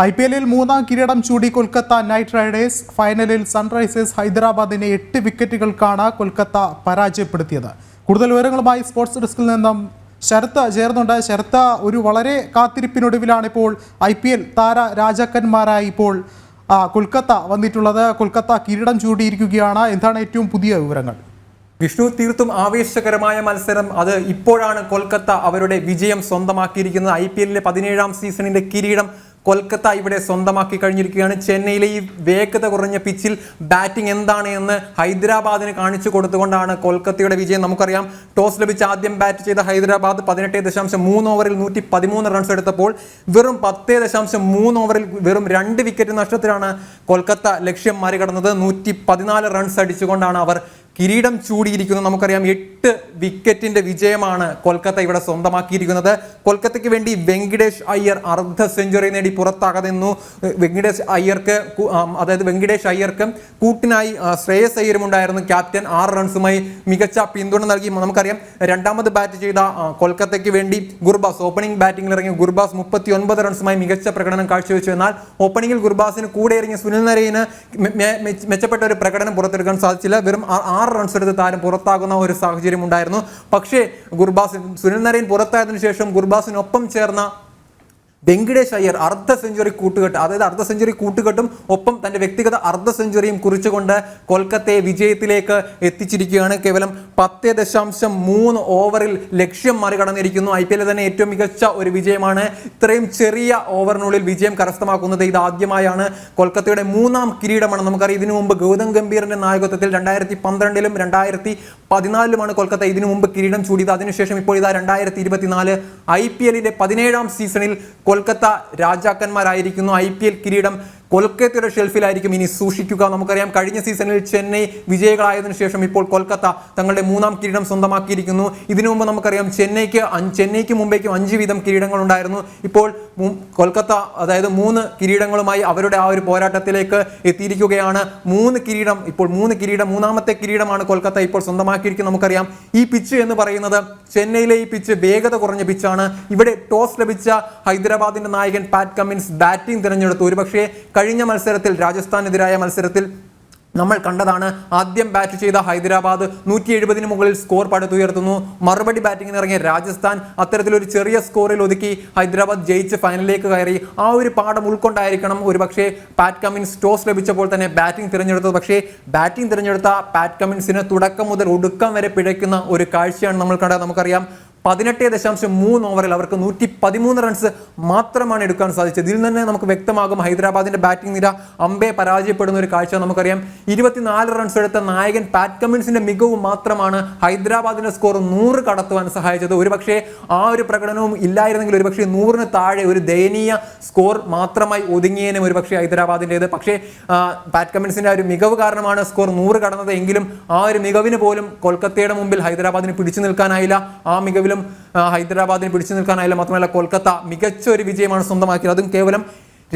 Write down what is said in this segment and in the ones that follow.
I P എല്ലിൽ മൂന്നാം കിരീടം ചൂടി കൊൽക്കത്ത നൈറ്റ് റൈഡേഴ്സ്. ഫൈനലിൽ സൺറൈസേഴ്സ് ഹൈദരാബാദിനെ എട്ട് വിക്കറ്റുകൾക്കാണ് കൊൽക്കത്ത പരാജയപ്പെടുത്തിയത്. കൂടുതൽ വിവരങ്ങളുമായി സ്പോർട്സ് ഡെസ്കിൽ നിന്നും ശരത്ത് ചേർന്നുണ്ട്. ശരത്ത് ഒരു വളരെ കാത്തിരിപ്പിനൊടുവിലാണ് ഇപ്പോൾ ഐ പി എൽ താര രാജാക്കന്മാരായി ഇപ്പോൾ കൊൽക്കത്ത വന്നിട്ടുള്ളത്. കൊൽക്കത്ത കിരീടം ചൂടിയിരിക്കുകയാണ്. എന്താണ് ഏറ്റവും പുതിയ വിവരങ്ങൾ? വിഷ്ണു തീർത്തും ആവേശകരമായ മത്സരം. അത് ഇപ്പോഴാണ് കൊൽക്കത്ത അവരുടെ വിജയം സ്വന്തമാക്കിയിരിക്കുന്നത്. ഐ പി എല്ലിലെ പതിനേഴാം സീസണിന്റെ കിരീടം കൊൽക്കത്ത ഇവിടെ സ്വന്തമാക്കി കഴിഞ്ഞിരിക്കുകയാണ്. ചെന്നൈയിലെ ഈ വേഗത കുറഞ്ഞ പിച്ചിൽ ബാറ്റിംഗ് എന്താണ് എന്ന് ഹൈദരാബാദിന് കാണിച്ചു കൊടുത്തുകൊണ്ടാണ് കൊൽക്കത്തയുടെ വിജയം. നമുക്കറിയാം ടോസ് ലഭിച്ച് ആദ്യം ബാറ്റ് ചെയ്ത ഹൈദരാബാദ് പതിനെട്ട് ദശാംശം മൂന്ന് ഓവറിൽ നൂറ്റി പതിമൂന്ന് റൺസ് എടുത്തപ്പോൾ വെറും പത്ത് ദശാംശം മൂന്ന് ഓവറിൽ വെറും രണ്ട് വിക്കറ്റ് നഷ്ടത്തിലാണ് കൊൽക്കത്ത ലക്ഷ്യം മറികടന്നത്. നൂറ്റി പതിനാല് റൺസ് അടിച്ചുകൊണ്ടാണ് അവർ കിരീടം ചൂടിയിരിക്കുന്നു. നമുക്കറിയാം എട്ട് വിക്കറ്റിന്റെ വിജയമാണ് കൊൽക്കത്ത ഇവിടെ സ്വന്തമാക്കിയിരിക്കുന്നത്. കൊൽക്കത്തയ്ക്ക് വേണ്ടി വെങ്കിടേഷ് അയ്യർ അർദ്ധ സെഞ്ചുറി നേടി പുറത്താകാതെ നിന്നു. വെങ്കിടേഷ് അയ്യർക്ക് അതായത് വെങ്കിടേഷ് അയ്യർക്ക് കൂട്ടിനായി ശ്രേയസ് അയ്യരും ഉണ്ടായിരുന്നു. ക്യാപ്റ്റൻ ആറ് റൺസുമായി മികച്ച പിന്തുണ നൽകി. നമുക്കറിയാം രണ്ടാമത് ബാറ്റ് ചെയ്ത കൊൽക്കത്തയ്ക്ക് വേണ്ടി ഗുർബാസ് ഓപ്പണിംഗ് ബാറ്റിംഗിൽ ഇറങ്ങിയ ഗുർബാസ് മുപ്പത്തി ഒൻപത് റൺസുമായി മികച്ച പ്രകടനം കാഴ്ചവെച്ചു. എന്നാൽ ഓപ്പണിംഗിൽ ഗുർബാസിന് കൂടെ ഇറങ്ങിയ സുനിൽ നരയിന് മെച്ചപ്പെട്ട ഒരു പ്രകടനം പുറത്തെടുക്കാൻ സാധിച്ചില്ല. വെറും ആ- ആറ് റൺസ് എടുത്ത് താരം പുറത്താകുന്ന ഒരു സാഹചര്യം ഉണ്ടായിരുന്നു പക്ഷേ ഗുർബാസിൻ സുനിൽ നരയൻ പുറത്തായതിനു ശേഷം ഗുർബാസിനൊപ്പം ചേർന്ന വെങ്കിടേഷ് അയ്യർ അർദ്ധ സെഞ്ചുറി കൂട്ടുകെട്ട് അതായത് അർദ്ധ സെഞ്ചുറി കൂട്ടുകെട്ടും ഒപ്പം തന്റെ വ്യക്തിഗത അർദ്ധ സെഞ്ചുറിയും കുറിച്ചുകൊണ്ട് കൊൽക്കത്തയെ വിജയത്തിലേക്ക് എത്തിച്ചിരിക്കുകയാണ്. കേവലം പത്ത് ദശാംശം മൂന്ന് ഓവറിൽ ലക്ഷ്യം മറികടന്നിരിക്കുന്നു. ഐ പി എല്ലിൽ തന്നെ ഏറ്റവും മികച്ച ഒരു വിജയമാണ്. ഇത്രയും ചെറിയ ഓവറിനുള്ളിൽ വിജയം കരസ്ഥമാക്കുന്നത് ഇതാദ്യമായാണ് കൊൽക്കത്തയുടെ മൂന്നാം കിരീടമാണ്. നമുക്കറിയാം ഇതിനു മുമ്പ് ഗൗതം ഗംഭീറിന്റെ നായകത്വത്തിൽ രണ്ടായിരത്തി പന്ത്രണ്ടിലും രണ്ടായിരത്തി പതിനാലിലുമാണ് കൊൽക്കത്ത ഇതിനു മുമ്പ് കിരീടം ചൂടിയത്. അതിനുശേഷം ഇപ്പോൾ ഇതാ രണ്ടായിരത്തി ഇരുപത്തിനാല് ഐ പി എല്ലിന്റെ പതിനേഴാം സീസണിൽ കൊൽക്കത്ത രാജാക്കന്മാരായിരിക്കുന്നു. ഐ പി എൽ കിരീടം കൊൽക്കത്തയുടെ ഷെൽഫിലായിരിക്കും ഇനി സൂക്ഷിക്കുക നമുക്കറിയാം. കഴിഞ്ഞ സീസണിൽ ചെന്നൈ വിജയികളായതിനു ശേഷം ഇപ്പോൾ കൊൽക്കത്ത തങ്ങളുടെ മൂന്നാം കിരീടം സ്വന്തമാക്കിയിരിക്കുന്നു. ഇതിനു മുമ്പ് നമുക്കറിയാം ചെന്നൈക്ക് ചെന്നൈക്ക് മുംബൈക്കും അഞ്ച് വീതം കിരീടങ്ങൾ ഉണ്ടായിരുന്നു ഇപ്പോൾ കൊൽക്കത്ത അതായത് മൂന്ന് കിരീടങ്ങളുമായി അവരുടെ ആ ഒരു പോരാട്ടത്തിലേക്ക് എത്തിയിരിക്കുകയാണ്. മൂന്ന് കിരീടം ഇപ്പോൾ മൂന്ന് കിരീടം മൂന്നാമത്തെ കിരീടമാണ് കൊൽക്കത്ത ഇപ്പോൾ സ്വന്തമാക്കിയിരിക്കുന്നത് നമുക്കറിയാം. ഈ പിച്ച് എന്ന് പറയുന്നത് ചെന്നൈയിലെ ഈ പിച്ച് വേഗത കുറഞ്ഞ പിച്ചാണ്. ഇവിടെ ടോസ് ലഭിച്ച ഹൈദരാബാദിന്റെ നായകൻ പാറ്റ് കമ്മിൻസ് ബാറ്റിംഗ് തിരഞ്ഞെടുത്തു. ഒരുപക്ഷേ കഴിഞ്ഞ മത്സരത്തിൽ രാജസ്ഥാനെതിരായ മത്സരത്തിൽ നമ്മൾ കണ്ടതാണ് ആദ്യം ബാറ്റ് ചെയ്ത ഹൈദരാബാദ് നൂറ്റി എഴുപതിന് മുകളിൽ സ്കോർ പടുത്തുയർത്തുന്നു മറുപടി ബാറ്റിംഗിന് ഇറങ്ങിയ രാജസ്ഥാൻ അത്തരത്തിലൊരു ചെറിയ സ്കോറിൽ ഒതുക്കി ഹൈദരാബാദ് ജയിച്ച് ഫൈനലിലേക്ക് കയറി. ആ ഒരു പാഠം ഉൾക്കൊണ്ടായിരിക്കണം ഒരുപക്ഷേ പാറ്റ് കമ്മിൻസ് ടോസ് ലഭിച്ചപ്പോൾ തന്നെ ബാറ്റിംഗ് തിരഞ്ഞെടുത്തത്. പക്ഷേ ബാറ്റിംഗ് തിരഞ്ഞെടുത്ത പാറ്റ് കമ്മിൻസിന് തുടക്കം മുതൽ ഒടുക്കം വരെ പിഴയ്ക്കുന്ന ഒരു കാഴ്ചയാണ് നമ്മൾ കണ്ടത്. നമുക്കറിയാം പതിനെട്ട് ദശാംശം മൂന്ന് ഓവറിൽ അവർക്ക് നൂറ്റി പതിമൂന്ന് റൺസ് മാത്രമാണ് എടുക്കാൻ സാധിച്ചത്. ഇതിൽ തന്നെ നമുക്ക് വ്യക്തമാകും ഹൈദരാബാദിന്റെ ബാറ്റിംഗ് നിര. അമ്പെ പരാജയപ്പെടുന്ന ഒരു കാഴ്ച നമുക്കറിയാം. ഇരുപത്തിനാല് റൺസ് എടുത്ത നായകൻ പാറ്റ് കമ്മിൻസിന്റെ മികവ് മാത്രമാണ് ഹൈദരാബാദിന്റെ സ്കോർ നൂറ് കടത്തുവാൻ സഹായിച്ചത്. ഒരുപക്ഷേ ആ ഒരു പ്രകടനവും ഇല്ലായിരുന്നെങ്കിൽ ഒരുപക്ഷേ നൂറിന് താഴെ ഒരു ദയനീയ സ്കോർ മാത്രമായി ഒതുങ്ങിയേനും ഒരുപക്ഷേ ഹൈദരാബാദിന്റെത് പക്ഷേ പാറ്റ് കമ്മിൻസിന്റെ ഒരു മികവ് കാരണമാണ് സ്കോർ നൂറ് കടന്നത്. എങ്കിലും ആ ഒരു മികവിന് പോലും കൊൽക്കത്തയുടെ മുമ്പിൽ ഹൈദരാബാദിന് പിടിച്ചു നിൽക്കാനായില്ല. ആ മികവിലും ആ, ഹൈദരാബാദിന് പിടിച്ചു നിൽക്കാനായാലും മാത്രമല്ല കൊൽക്കത്ത മികച്ച ഒരു വിജയമാണ് സ്വന്തമാക്കിയത്. അതും കേവലം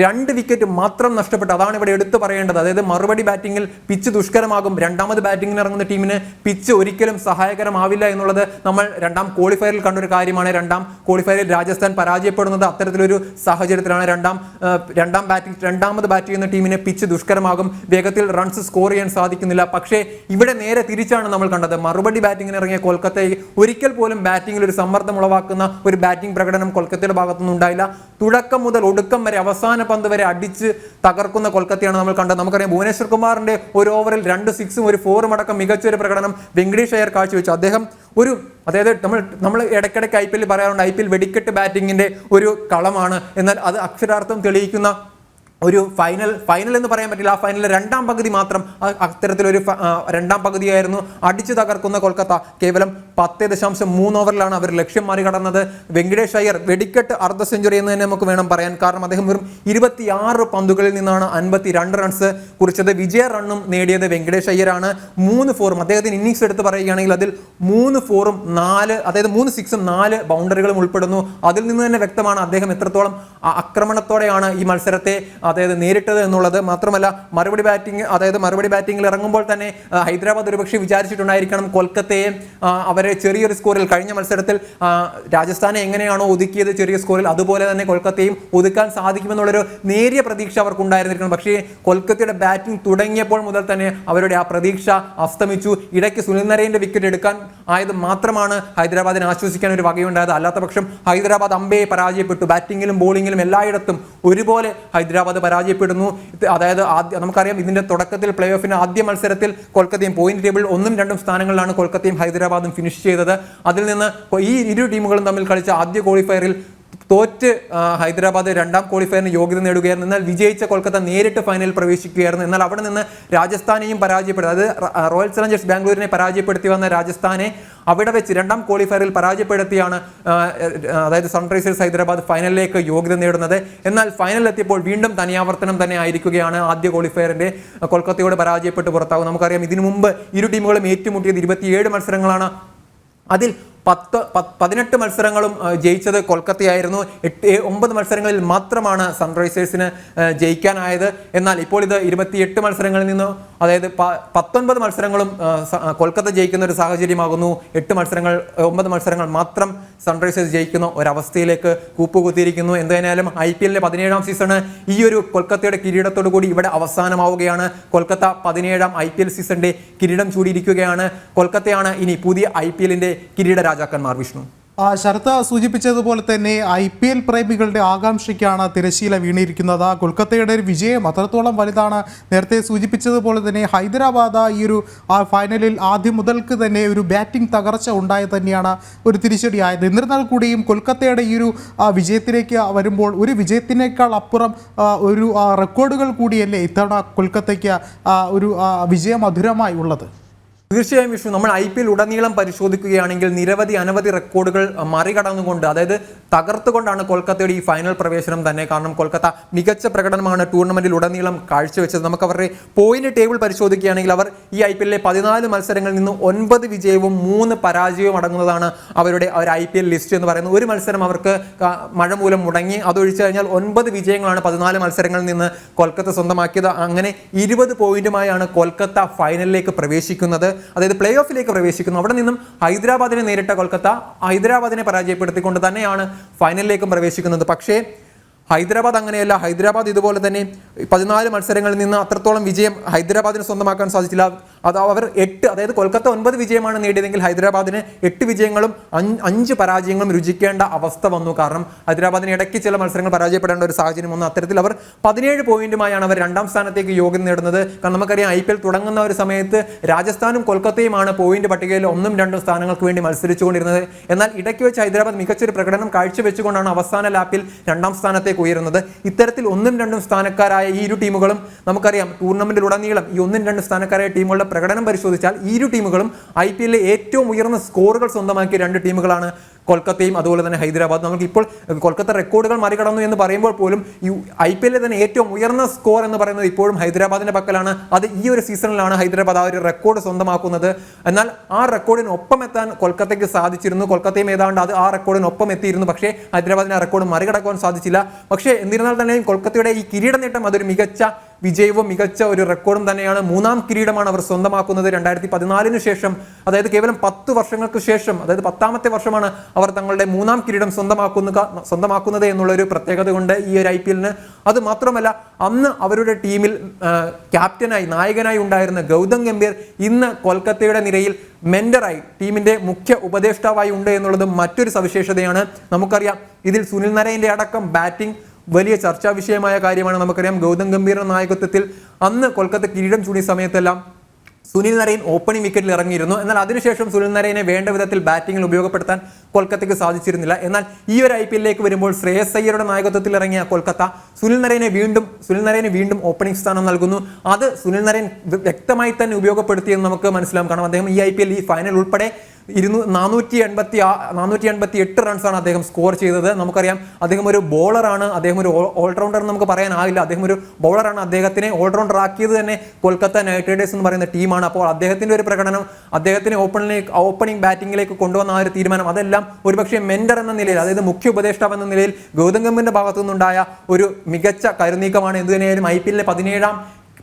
രണ്ട് വിക്കറ്റ് മാത്രം നഷ്ടപ്പെട്ടു. അതാണ് ഇവിടെ എടുത്തു പറയേണ്ടത്. അതായത് മറുപടി ബാറ്റിംഗിൽ പിച്ച് ദുഷ്കരമാകും. രണ്ടാമത് ബാറ്റിംഗിന് ഇറങ്ങുന്ന ടീമിന് പിച്ച് ഒരിക്കലും സഹായകരമാവില്ല എന്നുള്ളത് നമ്മൾ രണ്ടാം ക്വാളിഫയറിൽ കണ്ടൊരു കാര്യമാണ്. രണ്ടാം ക്വാളിഫയറിൽ രാജസ്ഥാൻ പരാജയപ്പെടുന്നത് അത്തരത്തിലൊരു സാഹചര്യത്തിലാണ്. രണ്ടാം രണ്ടാം ബാറ്റിംഗ് രണ്ടാമത് ബാറ്റ് ചെയ്യുന്ന ടീമിന് പിച്ച് ദുഷ്കരമാകും. വേഗത്തിൽ റൺസ് സ്കോർ ചെയ്യാൻ സാധിക്കുന്നില്ല. പക്ഷേ ഇവിടെ നേരെ തിരിച്ചാണ് നമ്മൾ കണ്ടത്. മറുപടി ബാറ്റിംഗിന് ഇറങ്ങിയ കൊൽക്കത്തയെ ഒരിക്കൽ പോലും ബാറ്റിംഗിൽ ഒരു സമ്മർദ്ദം ഉളവാക്കുന്ന ഒരു ബാറ്റിംഗ് പ്രകടനം കൊൽക്കത്തയുടെ ഭാഗത്തുനിന്ന് ഉണ്ടായില്ല തുടക്കം മുതൽ ഒടുക്കം വരെ അവസാന പന്ത് വരെ അടിച്ച് തകർക്കുന്ന കൊൽക്കത്തയാണ് നമ്മൾ കണ്ടത്. നമുക്കറിയാം ഭുവനേശ്വർ കുമാറിന്റെ ഒരു ഓവറിൽ രണ്ട് സിക്സും ഒരു ഫോറും അടക്കം മികച്ച ഒരു പ്രകടനം വെങ്കടേഷ് അയ്യർ കാഴ്ചവെച്ചു. അദ്ദേഹം ഒരു അതായത് നമ്മൾ നമ്മൾ ഇടയ്ക്കിടയ്ക്ക് ഐ പി എൽ പറയാറുണ്ട് ഐ പി എൽ വെടിക്കെട്ട് ബാറ്റിങ്ങിന്റെ ഒരു കളമാണ്. എന്നാൽ അത് അക്ഷരാർത്ഥം തെളിയിക്കുന്ന ഒരു ഫൈനൽ ഫൈനൽ എന്ന് പറയാൻ പറ്റില്ല. ആ ഫൈനലിലെ രണ്ടാം പകുതി മാത്രം അത്തരത്തിലൊരു രണ്ടാം പകുതിയായിരുന്നു അടിച്ചു തകർക്കുന്ന കൊൽക്കത്ത. കേവലം പത്ത് ദശാംശം മൂന്ന് ഓവറിലാണ് അവർ ലക്ഷ്യം മറികടന്നത്. വെങ്കടേഷ് അയ്യർ വെടിക്കെട്ട് അർദ്ധ സെഞ്ചുറി എന്ന് തന്നെ നമുക്ക് വേണം പറയാൻ. കാരണം അദ്ദേഹം വെറും ഇരുപത്തിയാറ് പന്തുകളിൽ നിന്നാണ് അൻപത്തി രണ്ട് റൺസ് കുറിച്ചത്. വിജയ റണ്ണും നേടിയത് വെങ്കടേഷ് അയ്യരാണ്. മൂന്ന് ഫോറും അദ്ദേഹത്തിന് ഇന്നിങ്സ് എടുത്ത് പറയുകയാണെങ്കിൽ അതിൽ മൂന്ന് ഫോറും നാല് അതായത് മൂന്ന് സിക്സും നാല് ബൗണ്ടറികളും ഉൾപ്പെടുന്നു. അതിൽ നിന്ന് തന്നെ വ്യക്തമാണ് അദ്ദേഹം എത്രത്തോളം ആക്രമണത്തോടെയാണ് ഈ മത്സരത്തെ അതായത് നേരിട്ടത് എന്നുള്ളത് മാത്രമല്ല മറുപടി ബാറ്റിംഗ് അതായത് മറുപടി ബാറ്റിംഗിൽ ഇറങ്ങുമ്പോൾ തന്നെ ഹൈദരാബാദ് ഒരുപക്ഷെ വിചാരിച്ചിട്ടുണ്ടായിരിക്കണം കൊൽക്കത്തയെ അവരെ ചെറിയൊരു സ്കോറിൽ കഴിഞ്ഞ മത്സരത്തിൽ രാജസ്ഥാനെ എങ്ങനെയാണോ ഒതുക്കിയത് ചെറിയ സ്കോറിൽ അതുപോലെ തന്നെ കൊൽക്കത്തയും ഒതുക്കാൻ സാധിക്കുമെന്നുള്ളൊരു നേരിയ പ്രതീക്ഷ അവർക്കുണ്ടായിരുന്നിരിക്കണം. പക്ഷേ കൊൽക്കത്തയുടെ ബാറ്റിംഗ് തുടങ്ങിയപ്പോൾ മുതൽ തന്നെ അവരുടെ ആ പ്രതീക്ഷ അസ്തമിച്ചു. ഇടയ്ക്ക് സുനിൽ നരേന്റെ വിക്കറ്റ് എടുക്കാൻ ആയത് മാത്രമാണ് ഹൈദരാബാദിനെ ആശ്വസിക്കാൻ ഒരു വകയുണ്ടായത്. അല്ലാത്ത പക്ഷം ഹൈദരാബാദ് അമ്പയെ പരാജയപ്പെട്ടു. ബാറ്റിങ്ങിലും ബോളിങ്ങിലും എല്ലായിടത്തും ഒരുപോലെ ഹൈദരാബാദ് പരാജയപ്പെടുന്നു. അതായത് ആദ്യ നമുക്കറിയാം ഇതിന്റെ തുടക്കത്തിൽ പ്ലേ ഓഫിന് ആദ്യ മത്സരത്തിൽ കൊൽക്കത്തയും പോയിന്റ് ടേബിൾ ഒന്നും രണ്ടും സ്ഥാനങ്ങളിലാണ് കൊൽക്കത്തയും ഹൈദരാബാദും ഫിനിഷ് ചെയ്തത്. അതിൽ നിന്ന് ഈ ഇരു ടീമുകളും തമ്മിൽ കളിച്ച ആദ്യ ക്വാളിഫയറിൽ തോറ്റ് ഹൈദരാബാദ് രണ്ടാം ക്വാളിഫയറിന് യോഗ്യത നേടുകയായിരുന്നു. എന്നാൽ വിജയിച്ച കൊൽക്കത്ത നേരിട്ട് ഫൈനലിൽ പ്രവേശിക്കുകയായിരുന്നു. എന്നാൽ അവിടെ നിന്ന് രാജസ്ഥാനെയും പരാജയപ്പെടുത്തി അത് റോയൽ ചലഞ്ചേഴ്സ് ബാംഗ്ലൂരിനെ പരാജയപ്പെടുത്തി വന്ന രാജസ്ഥാനെ അവിടെ വെച്ച് രണ്ടാം ക്വാളിഫയറിൽ പരാജയപ്പെടുത്തിയാണ് അതായത് സൺറൈസേഴ്സ് ഹൈദരാബാദ് ഫൈനലിലേക്ക് യോഗ്യത നേടുന്നത്. എന്നാൽ ഫൈനലിലെത്തിയപ്പോൾ വീണ്ടും തനിയാവർത്തനം തന്നെ ആയിരിക്കുകയാണ് ആദ്യ ക്വാളിഫയറിന്റെ കൊൽക്കത്തയോട് പരാജയപ്പെട്ട് പുറത്താകും നമുക്കറിയാം ഇതിനു മുമ്പ് ഇരു ടീമുകളും ഏറ്റുമുട്ടിയത് ഇരുപത്തിയേഴ് മത്സരങ്ങളാണ്. അതിൽ പത്ത് പതിനെട്ട് മത്സരങ്ങളും ജയിച്ചത് കൊൽക്കത്തയായിരുന്നു. എട്ട് ഒമ്പത് മത്സരങ്ങളിൽ മാത്രമാണ് സൺറൈസേഴ്സിന് ജയിക്കാനായത്. എന്നാൽ ഇപ്പോൾ ഇത് ഇരുപത്തിയെട്ട് മത്സരങ്ങളിൽ നിന്ന് അതായത് പത്തൊൻപത് മത്സരങ്ങളും കൊൽക്കത്ത ജയിക്കുന്ന ഒരു സാഹചര്യമാകുന്നു. എട്ട് മത്സരങ്ങൾ ഒമ്പത് മത്സരങ്ങൾ മാത്രം സൺറൈസേഴ്സ് ജയിക്കുന്ന ഒരവസ്ഥയിലേക്ക് കൂപ്പുകുത്തിയിരിക്കുന്നു. എന്തായാലും ഐ പി എല്ലിലെ പതിനേഴാം സീസണ് ഈ ഒരു കൊൽക്കത്തയുടെ കിരീടത്തോടു കൂടി ഇവിടെ അവസാനമാവുകയാണ്. കൊൽക്കത്ത പതിനേഴാം ഐ പി എൽ സീസണിന്റെ കിരീടം ചൂടിയിരിക്കുകയാണ്. കൊൽക്കത്തയാണ് ഇനി പുതിയ ഐ പി എല്ലിന്റെ കിരീട രാജാക്കന്മാർ വിഷ്ണു. ശരത്ത് സൂചിപ്പിച്ചതുപോലെ തന്നെ ഐ പി എൽ പ്രേമികളുടെ ആകാംക്ഷയ്ക്കാണ് തിരശീല വീണിരിക്കുന്നത്. കൊൽക്കത്തയുടെ ഒരു വിജയം അത്രത്തോളം വലുതാണ്. നേരത്തെ സൂചിപ്പിച്ചതുപോലെ തന്നെ ഹൈദരാബാദ് ഈ ഒരു ഫൈനലിൽ ആദ്യം മുതൽക്ക് തന്നെ ഒരു ബാറ്റിംഗ് തകർച്ച ഉണ്ടായത് തന്നെയാണ് ഒരു തിരിച്ചടിയായത്. എന്നിരുന്നാൽ കൂടിയും കൊൽക്കത്തയുടെ ഈ ഒരു വിജയത്തിലേക്ക് വരുമ്പോൾ ഒരു വിജയത്തിനേക്കാൾ അപ്പുറം ഒരു റെക്കോർഡുകൾ കൂടിയല്ലേ ഇത്തവണ കൊൽക്കത്തയ്ക്ക് ഒരു വിജയം വിജയമധുരമായി ഉള്ളത്? തീർച്ചയായും വിഷ്ണു നമ്മൾ ഐ പി എൽ ഉടനീളം പരിശോധിക്കുകയാണെങ്കിൽ നിരവധി അനവധി റെക്കോർഡുകൾ മറികടന്നുകൊണ്ട് അതായത് തകർത്തുകൊണ്ടാണ് കൊൽക്കത്തയുടെ ഈ ഫൈനൽ പ്രവേശനം തന്നെ. കാരണം കൊൽക്കത്ത മികച്ച പ്രകടനമാണ് ടൂർണമെന്റിൽ ഉടനീളം കാഴ്ചവെച്ചത്. നമുക്ക് അവരുടെ പോയിന്റ് ടേബിൾ പരിശോധിക്കുകയാണെങ്കിൽ അവർ ഈ ഐ പി എല്ലിലെ പതിനാല് മത്സരങ്ങളിൽ നിന്ന് ഒൻപത് വിജയവും മൂന്ന് പരാജയവും അടങ്ങുന്നതാണ് അവരുടെ ഒരു ഐ പി എൽ ലിസ്റ്റ് എന്ന് പറയുന്നത്. ഒരു മത്സരം അവർക്ക് മഴ മൂലം മുടങ്ങി. അതൊഴിച്ചു കഴിഞ്ഞാൽ ഒൻപത് വിജയങ്ങളാണ് പതിനാല് മത്സരങ്ങളിൽ നിന്ന് കൊൽക്കത്ത സ്വന്തമാക്കിയത്. അങ്ങനെ ഇരുപത് പോയിന്റുമായാണ് കൊൽക്കത്ത ഫൈനലിലേക്ക് പ്രവേശിക്കുന്നത്. അതായത് പ്ലേ ഓഫിലേക്ക് പ്രവേശിക്കുന്നു. അവിടെ നിന്നും ഹൈദരാബാദിനെ നേരിട്ട കൊൽക്കത്ത ഹൈദരാബാദിനെ പരാജയപ്പെടുത്തിക്കൊണ്ട് തന്നെയാണ് ഫൈനലിലേക്കും പ്രവേശിക്കുന്നത്. പക്ഷേ ഹൈദരാബാദ് അങ്ങനെയല്ല. ഹൈദരാബാദ് ഇതുപോലെ തന്നെ പതിനാല് മത്സരങ്ങളിൽ നിന്ന് അത്രത്തോളം വിജയം ഹൈദരാബാദിന് സ്വന്തമാക്കാൻ സാധിച്ചില്ല. അത് അവർ എട്ട് അതായത് കൊൽക്കത്ത ഒൻപത് വിജയമാണ് നേടിയതെങ്കിൽ ഹൈദരാബാദിന് എട്ട് വിജയങ്ങളും അഞ്ച് പരാജയങ്ങളും രുചിക്കേണ്ട അവസ്ഥ വന്നു. കാരണം ഹൈദരാബാദിന് ഇടയ്ക്ക് ചില മത്സരങ്ങൾ പരാജയപ്പെടേണ്ട ഒരു സാഹചര്യം വന്നു. അത്തരത്തിൽ അവർ പതിനേഴ് പോയിന്റുമായാണ് അവർ രണ്ടാം സ്ഥാനത്തേക്ക് യോഗം നേടുന്നത്. കാരണം നമുക്കറിയാം ഐ പി എൽ തുടങ്ങുന്ന ഒരു സമയത്ത് രാജസ്ഥാനും കൊൽക്കത്തയുമാണ് പോയിന്റ് പട്ടികയിൽ ഒന്നും രണ്ടും സ്ഥാനങ്ങൾക്ക് വേണ്ടി മത്സരിച്ചുകൊണ്ടിരുന്നത്. എന്നാൽ ഇടയ്ക്ക് വെച്ച് ഹൈദരാബാദ് മികച്ചൊരു പ്രകടനം കാഴ്ചവെച്ചുകൊണ്ടാണ് അവസാന ലാപ്പിൽ രണ്ടാം സ്ഥാനത്തേക്ക് ഉയരുന്നത്. ഇത്തരത്തിൽ ഒന്നും രണ്ടും സ്ഥാനക്കാരായ ഈ ഇരു ടീമുകളും നമുക്കറിയാം ടൂർണമെന്റിൽ ടൂർണമെന്റിലുടനീളം ഈ ഒന്നും രണ്ടും സ്ഥാനക്കാരായ ടീമുകളുടെ പ്രകടനം പരിശോധിച്ചാൽ ഈ ഇരു ടീമുകളും ഐ പി എല്ലിലെ ഏറ്റവും ഉയർന്ന സ്കോറുകൾ സ്വന്തമാക്കിയ രണ്ട് ടീമുകളാണ് കൊൽക്കത്തയും അതുപോലെ തന്നെ ഹൈദരാബാദ്. നമുക്ക് ഇപ്പോൾ കൊൽക്കത്ത റെക്കോർഡുകൾ മറികടന്നു എന്ന് പറയുമ്പോൾ പോലും ഈ ഐ പി എല്ലിൽ തന്നെ ഏറ്റവും ഉയർന്ന സ്കോർ എന്ന് പറയുന്നത് ഇപ്പോഴും ഹൈദരാബാദിന്റെ പക്കലാണ്. അത് ഈ ഒരു സീസണിലാണ് ഹൈദരാബാദ് ആ ഒരു റെക്കോർഡ് സ്വന്തമാക്കുന്നത്. എന്നാൽ ആ റെക്കോർഡിനൊപ്പം എത്താൻ കൊൽക്കത്തയ്ക്ക് സാധിച്ചിരുന്നു. കൊൽക്കത്തയും ഏതാണ്ട് അത് ആ റെക്കോർഡിനൊപ്പം എത്തിയിരുന്നു. പക്ഷേ ഹൈദരാബാദിന് ആ റെക്കോർഡ് മറികടക്കാൻ സാധിച്ചില്ല. പക്ഷേ എന്നിരുന്നാൽ തന്നെയും കൊൽക്കത്തയുടെ ഈ കിരീട നേട്ടം അതൊരു മികച്ച വിജയവും മികച്ച ഒരു റെക്കോർഡും തന്നെയാണ് മൂന്നാം കിരീടമാണ് അവർ സ്വന്തമാക്കുന്നത് രണ്ടായിരത്തി പതിനാലിന് ശേഷം. അതായത് കേവലം പത്ത് വർഷങ്ങൾക്ക് ശേഷം അതായത് പത്താമത്തെ വർഷമാണ് അവർ തങ്ങളുടെ മൂന്നാം കിരീടം സ്വന്തമാക്കുന്ന സ്വന്തമാക്കുന്നത് എന്നുള്ളൊരു പ്രത്യേകത കൊണ്ട് ഈ ഒരു ഐ പി എല്ലിന്. അത് മാത്രമല്ല അന്ന് അവരുടെ ടീമിൽ ക്യാപ്റ്റനായി നായകനായി ഉണ്ടായിരുന്ന ഗൗതം ഗംഭീർ ഇന്ന് കൊൽക്കത്തയുടെ നിരയിൽ മെന്ററായി ടീമിന്റെ മുഖ്യ ഉപദേഷ്ടാവായി ഉണ്ട് എന്നുള്ളത് മറ്റൊരു സവിശേഷതയാണ്. നമുക്കറിയാം ഇതിൽ സുനിൽ നരേന്റെ അടക്കം ബാറ്റിംഗ് വലിയ ചർച്ചാ വിഷയമായ കാര്യമാണ്. നമുക്കറിയാം ഗൗതം ഗംഭീറിന്റെ നായകത്വത്തിൽ അന്ന് കൊൽക്കത്ത കിരീടം ചൂടിയ സമയത്തെല്ലാം സുനിൽ നരയൻ ഓപ്പണിംഗ് വിക്കറ്റിൽ ഇറങ്ങിയിരുന്നു. എന്നാൽ അതിനുശേഷം സുനിൽ നരയനെ വേണ്ട വിധത്തിൽ ബാറ്റിംഗിൽ ഉപയോഗപ്പെടുത്താൻ കൊൽക്കത്തയ്ക്ക് സാധിച്ചിരുന്നില്ല. എന്നാൽ ഈ ഒരു ഐ പി എല്ലിലേക്ക് വരുമ്പോൾ ശ്രേയസ് അയ്യരുടെ നായകത്വത്തിൽ ഇറങ്ങിയ കൊൽക്കത്ത സുനിൽ നരയനെ വീണ്ടും സുനിൽ നരയനെ വീണ്ടും ഓപ്പണിംഗ് സ്ഥാനം നൽകുന്നു. അത് സുനിൽ നരയൻ വ്യക്തമായി തന്നെ ഉപയോഗപ്പെടുത്തിയെന്ന് നമുക്ക് മനസ്സിലാവും. കാരണം അദ്ദേഹം ഈ ഐ പി എൽ ഈ ഫൈനൽ ഉൾപ്പെടെ ഇരുന്നൂ നാനൂറ്റി എൺപത്തി നാനൂറ്റി എൺപത്തി എട്ട് റൺസാണ് അദ്ദേഹം സ്കോർ ചെയ്തത്. നമുക്കറിയാം അദ്ദേഹം ഒരു ബോളറാണ് അദ്ദേഹം ഒരു ഓൾറൗണ്ടർ എന്ന് നമുക്ക് പറയാനാവില്ല അദ്ദേഹം ഒരു ബോളറാണ് അദ്ദേഹത്തിനെ ഓൾറൗണ്ടർ ആക്കിയത് തന്നെ കൊൽക്കത്ത നൈറ്റ് റൈഡേഴ്സ് എന്ന് പറയുന്ന ടീമാണ് അപ്പോൾ അദ്ദേഹത്തിന്റെ ഒരു പ്രകടനം അദ്ദേഹത്തിനെ ഓപ്പണിലേക്ക് ഓപ്പണിംഗ് ബാറ്റിംഗിലേക്ക് കൊണ്ടുവന്ന ആ ഒരു തീരുമാനം അതെല്ലാം ഒരുപക്ഷെ മെന്റർ എന്ന നിലയിൽ അതായത് മുഖ്യ ഉപദേഷ്ടാവ് എന്ന നിലയിൽ ഗൗതം ഗംഭീറിന്റെ ഭാഗത്തു നിന്നുണ്ടായ ഒരു മികച്ച കരുനീക്കമാണ്. എന്ത് തന്നെയായാലും ഐ പി എല്ലിലെ പതിനേഴാം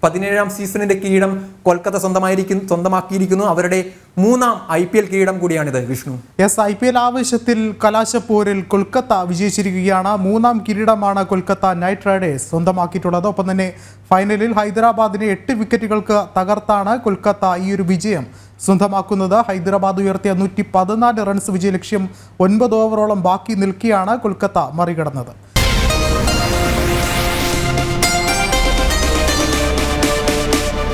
പതിനേഴാം സീസണിന്റെ കിരീടം കൊൽക്കത്ത സ്വന്തമായിരിക്കുന്നു സ്വന്തമാക്കിയിരിക്കുന്നു. അവരുടെ മൂന്നാം ഐ പി എൽ കിരീടം കൂടിയാണിത് Vishnu. S I P L ആവേശത്തിൽ കലാശപ്പോരിൽ കൊൽക്കത്ത വിജയിച്ചിരിക്കുകയാണ്. മൂന്നാം കിരീടമാണ് കൊൽക്കത്ത നൈറ്റ് റൈഡേഴ്സ് സ്വന്തമാക്കിയിട്ടുള്ളത്. ഒപ്പം തന്നെ ഫൈനലിൽ ഹൈദരാബാദിനെ എട്ട് വിക്കറ്റുകൾക്ക് തകർത്താണ് കൊൽക്കത്ത ഈ ഒരു വിജയം സ്വന്തമാക്കുന്നത്. ഹൈദരാബാദ് ഉയർത്തിയ നൂറ്റി പതിനാല് റൺസ് വിജയലക്ഷ്യം ഒൻപത് ഓവറോളം ബാക്കി നിൽക്കിയാണ് കൊൽക്കത്ത മറികടന്നത്.